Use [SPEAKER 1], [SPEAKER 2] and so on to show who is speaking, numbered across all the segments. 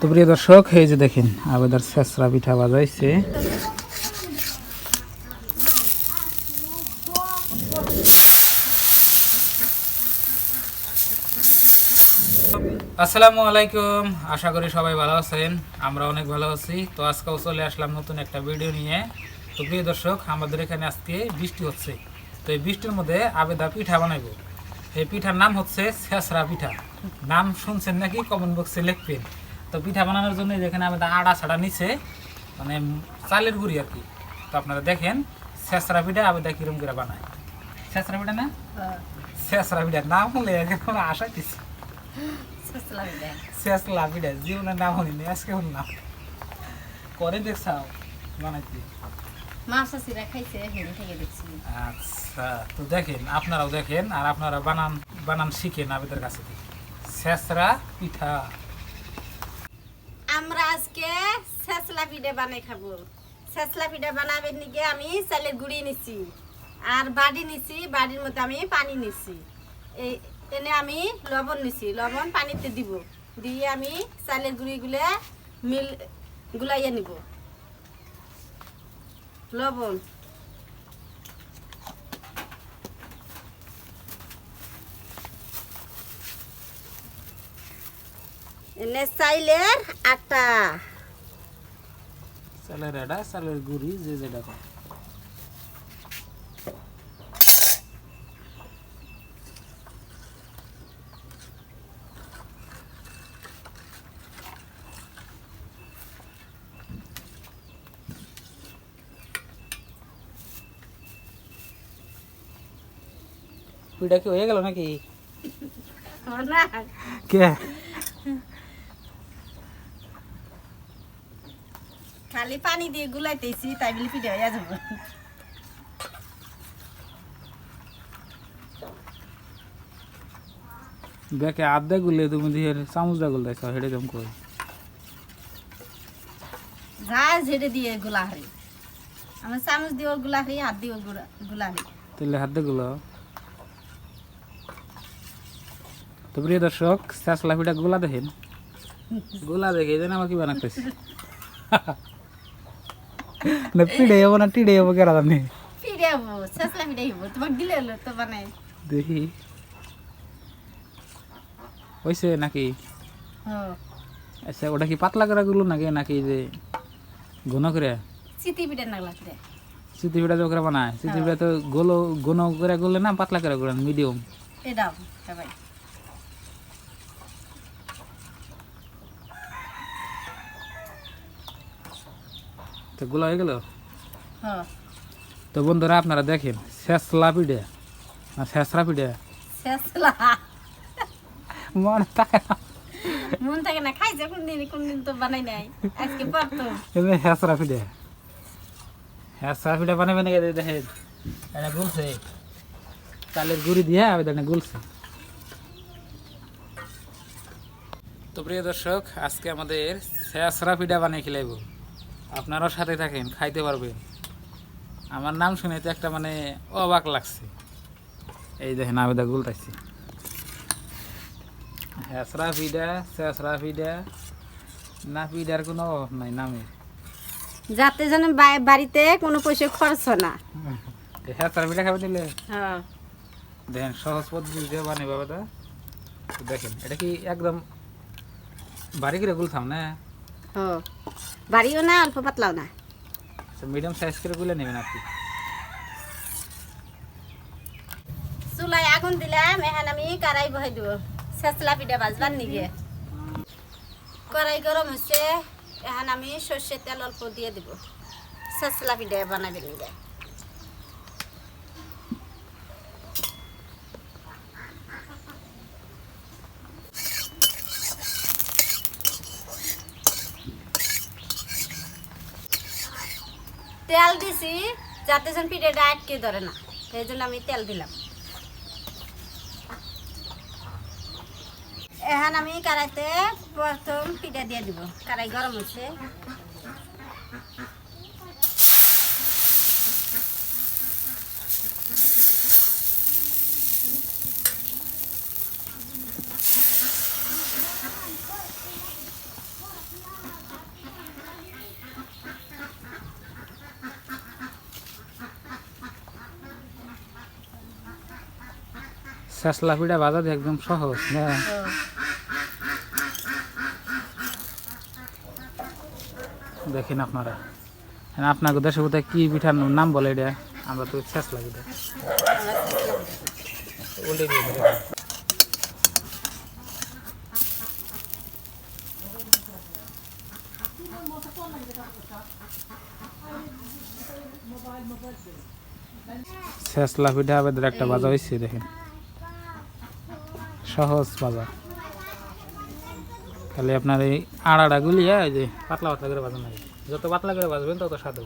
[SPEAKER 1] তো প্রিয় দর্শক, এই যে দেখেন, আবেদার শেষরা পিঠা বাজাইছে। আসসালামু আলাইকুম, আশা করি সবাই ভালো আছেন, আমরা অনেক ভালো আছি। তো আজকেও চলে আসলাম নতুন একটা ভিডিও নিয়ে। তো প্রিয় দর্শক, আমাদের এখানে আজকে বৃষ্টি হচ্ছে। তো এই বৃষ্টির মধ্যে আবেদা পিঠা বানাইবো। এই পিঠার নাম হচ্ছে শেষরা পিঠা। নাম শুনছেন নাকি? কমেন্ট বক্সে লিখবেন। তো পিঠা বানানোর জন্য যেখানে আবেদা আড়া ছাড়া নিচে মানে চালের গুঁড়ি আর কি। তো আপনারা দেখেন শেষরা পিঠা আবেদা কিরম করে বানায়। শেষরা পিঠা না? শেষরা পিঠা নাম হলে এখন আশা দিচ্ছে জীবনের নাম আজকে করে দেখছাও বানাইতে। আচ্ছা তো দেখেন আপনারাও দেখেন আর আপনারা বানান বানান শিখেন আবেদের কাছে থেকে। শেষরা পিঠা।
[SPEAKER 2] আজকে শেষলা পিঠে বানাই খাব। শেষলা পিঠে বানাবেন নিকে আমি চালের গুঁড়ি নিছি আর বাড়ি নিছি বাড়ির মধ্যে আমি পানি নিছি। এই এনে আমি লবণ নিছি, লবণ পানিতে দিব। দিয়ে আমি চালের গুঁড়িগুলো মিল, গুলাইয়া নিব। লবণ। এনে চাইলের আটা
[SPEAKER 1] চালের এটা চালের গুড়ি যে যেটা করে পিঠা কি হয়ে গেল নাকি
[SPEAKER 2] না
[SPEAKER 1] কে
[SPEAKER 2] খালি পানি দিয়ে গুলাইতেছি তাই বলে পিঠে হয়ে যাব।
[SPEAKER 1] দেখে আধা গুলে তুমি দিয়ে চামচ দা গুল দেখো হেঁটে জম করে
[SPEAKER 2] যা ঝেড়ে দিয়ে গুলা হারি। আমার চামচ দিয়ে ওরগুলা হারি হাত দিয়ে ওরগুলা হারি।
[SPEAKER 1] তাহলে হাত দিয়ে গুলো। তো প্রিয় দর্শক শেষ লাফিটা গোলা দেখেন। গোলা দেখে জন্য আমার কি বানাতেছি না পিড়ে যাব না টিড়ে যাব কেরা জানে
[SPEAKER 2] পিঠে শেষলা পিঠে তোমার দিলে হলো তো বানাই
[SPEAKER 1] দেখি হয়েছে নাকি আচ্ছা ওটা কি পাতলা করে গুলো নাকি নাকি যে ঘন করে
[SPEAKER 2] চিতি পিঠে নাগলা পিঠে
[SPEAKER 1] চিতি পিঠা যে বানায় চিতি পিঠা তো গোলো ঘন করে গুলে না পাতলা করে গুলেন মিডিয়াম
[SPEAKER 2] এটাও সবাই
[SPEAKER 1] তো গোলা হয়ে গেল?
[SPEAKER 2] হ্যাঁ।
[SPEAKER 1] তো বন্ধুরা আপনারা দেখেন শেষলা পিঠে না শেষরা পিঠে মনে থাকে না।
[SPEAKER 2] মন থাকে না খাইছে কোনদিন কোনদিন তো বানাই নাই আজকে পারতো।
[SPEAKER 1] এমনি হেসরা পিঠে হেসরা পিঠে বানাবে নাকি দেখেন এটা গুলছে। চালের গুড়ি দিয়ে গুলছে। তো প্রিয় দর্শক আজকে আমাদের শেষরা পিঠা বানিয়ে খেলাইব। আপনারাও সাথে থাকেন খাইতে পারবেন। আমার নাম শুনে তো একটা মানে অবাক লাগছে। এই দেখেন আবেদা গুলতাইছি হেসরা পিঠা শেষরা পিঠা না পিঠার কোনো অভাব নাই নামে।
[SPEAKER 2] যাতে যেন বাড়িতে কোনো পয়সা খরচ না।
[SPEAKER 1] তার পিঠা খাবে দিলে?
[SPEAKER 2] হ্যাঁ।
[SPEAKER 1] দেখেন সহজ পদ্ধতিতে বানাই বাবাটা। দেখেন এটা কি একদম বাড়ি করে গুলতাম না?
[SPEAKER 2] হ্যাঁ বাড়িও না অল্প পাতলাও না?
[SPEAKER 1] মিডিয়াম সাইজ করে গুলে নেবেন আপনি।
[SPEAKER 2] চুলায় আগুন দিলাম এখন আমি কড়াই বহাই দিব। শেষলা পিঠা বাজবার নিগে। কড়াই গরম হচ্ছে এখন আমি সর্ষের তেল অল্প দিয়ে দিব। শেষলা পিঠা বানাবে নিগে। তেল দিছি, যাতে যেন পিঠেটা আটকে ধরে না। সেই জন্য আমি তেল দিলাম। এখন আমি কড়াইতে প্রথম পিঠা দিয়ে দিব। কড়াই গরম হচ্ছে।
[SPEAKER 1] শেষলা পিঠা বাজা দিয়ে একদম সহজ না? দেখেন আপনারা। আপনাকে দেশে কোথায় কি পিঠার নাম বলে এটা? আমরা তো দিয়ে দিই, শেষলা পিঠা আমাদের একটা বাজা হয়েছে দেখেন। সহজ বাজা তাহলে আপনার এই আড়াটা গুলিয়া এই যে পাতলা পাতলা করে বাজানো যত পাতলা করে বাজবেন তত স্বাদ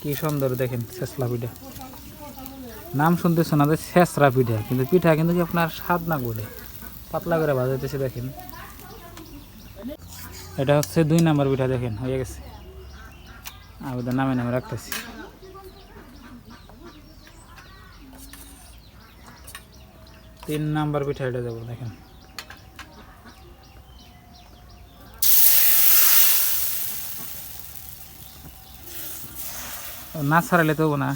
[SPEAKER 1] কি সুন্দর দেখেন শেষলা পিঠা। নাম শুনতে শোনা যায় শেষরা পিঠা, কিন্তু পিঠা কিন্তু কি আপনার স্বাদ না করে পাতলা করে ভাজাইতেছে দেখেন। এটা হচ্ছে দুই নাম্বার পিঠা, দেখেন, হয়ে গেছে। আবেদন নামে নামে রাখতেছি। তিন নাম্বার পিঠা এটা যাব দেখেন। না ছাড়ালে তো না।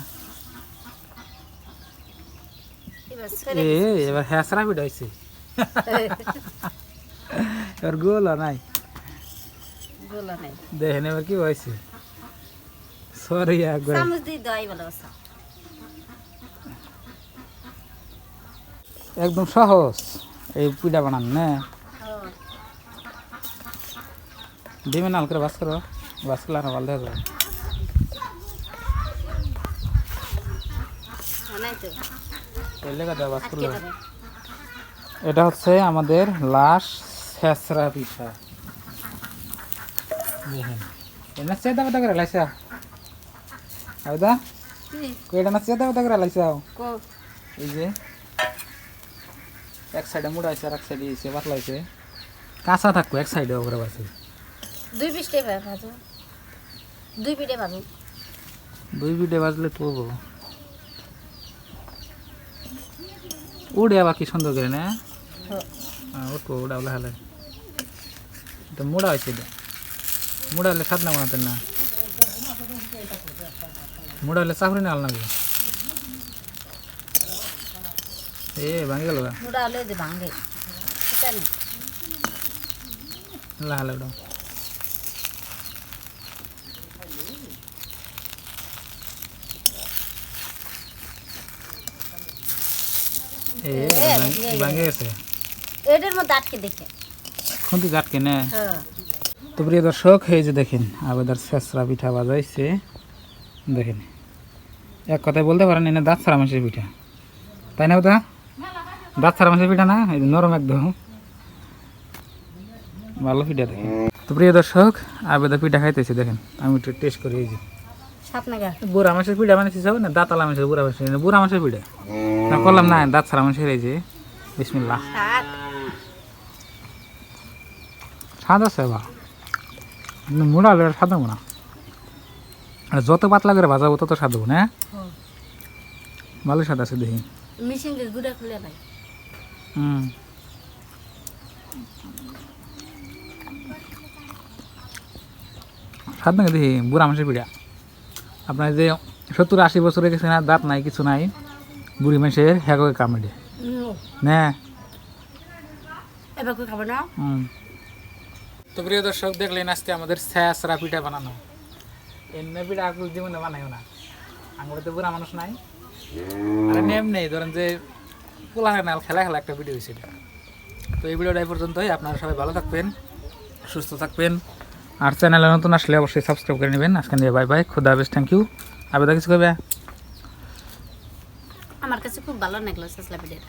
[SPEAKER 2] এবার
[SPEAKER 1] এ এবার হ্যাঁসরা পিঠা হয়েছে। এবার গোল নাই। দেখেন এবার কি হয়েছে। সরি একবার। একদম সহজ। এই পিঠা বানান না। ডিমে নাল করে বাস করো। বাস করলে আর ভালো দেখা যাবে
[SPEAKER 2] নাই তো
[SPEAKER 1] এই লেখা দেওয়া বাস
[SPEAKER 2] আটকে
[SPEAKER 1] করলে
[SPEAKER 2] যাবে
[SPEAKER 1] এটা হচ্ছে আমাদের লাশ ছেঁচড়া পিঠা। চেদা পাতা করে লাইছা? হয়দা কইটা না চেদা পাতা করে এই যে এক সাইডে মুড়াইছে আর এক সাইডে এসে কাঁচা থাকব এক সাইডে ওপরে বাসে।
[SPEAKER 2] দুই পিসটে ভাজো দুই পিঠে ভাজো
[SPEAKER 1] দুই বিডে বাজলে তো উড়ে আবার কি সুন্দর করে না? হ্যাঁ, উঠবো উড়া উড়া হলে এটা মুড়া হয়েছে এটা। মুড়া হলে সাত না বানাতেন না। মুড়া হলে চাকরি না আলনা এ ভাঙে গেল
[SPEAKER 2] মুড়া হলে ভাঙে সেটা নেই
[SPEAKER 1] লাহালে ওটা এ
[SPEAKER 2] এ,
[SPEAKER 1] ভাঙ- ভাঙে গেছে
[SPEAKER 2] এটার মধ্যে আটকে দেখে।
[SPEAKER 1] না?
[SPEAKER 2] হ্যাঁ।
[SPEAKER 1] তো প্রিয় দর্শক এই যে দেখেন আবেদার শেষরা পিঠা বাজাইছে। দেখেন এক কথায় বলতে পারেন এনে দাঁত ছাড়া মাসের পিঠা। তাই না দাঁত ছাড়া মাসের পিঠা না? এই নরম একদম। ভালো পিঠা দেখেন। তো প্রিয় দর্শক আবেদা পিঠা খাইতেছি দেখেন। আমি একটু টেস্ট করি এই যে।
[SPEAKER 2] সাত নাগা
[SPEAKER 1] বুড়া পিঠা মানে হিসাবে না দাঁতালা মাসের বুড়া মাসের বুড়া মাসের পিঠা না করলাম না দাঁত ছাড়া মাসের এই যে স্বাদ আছে বা মুড়া হলে স্বাদ হব না। আর যত পাতলা করে ভাজাবো তত স্বাদ হব না
[SPEAKER 2] হুম।
[SPEAKER 1] ভালো স্বাদ আছে দেখি।
[SPEAKER 2] মেশিন গুঁড়া খুলে নাই
[SPEAKER 1] হুম। স্বাদ নাকি দেখি বুড়া মাসের পিঠা আপনার যে সত্তর আশি বছরে গেছে না দাঁত নাই কিছু নাই বুড়ি মাসের হ্যাঁ কামড়ে। না। হুম। তো প্রিয় দর্শক দেখলেন আজকে আমাদের স্যাসরা পিঠা বানানো। এমনি পিঠা আকুল জীবনে বানাইও না। আঙুলে তো বুড়া মানুষ নাই। আর নেম নেই ধরেন যে পোলা নাল খেলা খেলা একটা ভিডিও হয়েছে এটা। তো এই ভিডিওটা এই পর্যন্তই। আপনারা সবাই ভালো থাকবেন সুস্থ থাকবেন। আর চ্যানেলে নতুন আসলে অবশ্যই সাবস্ক্রাইব করে নেবেন। আজকে নিয়ে বাই বাই, খুদা হাফেজ থ্যাংক ইউ আবেদা কিছু করবে?
[SPEAKER 2] আমার কাছে খুব ভালো লাগল সাসলা পিঠেটা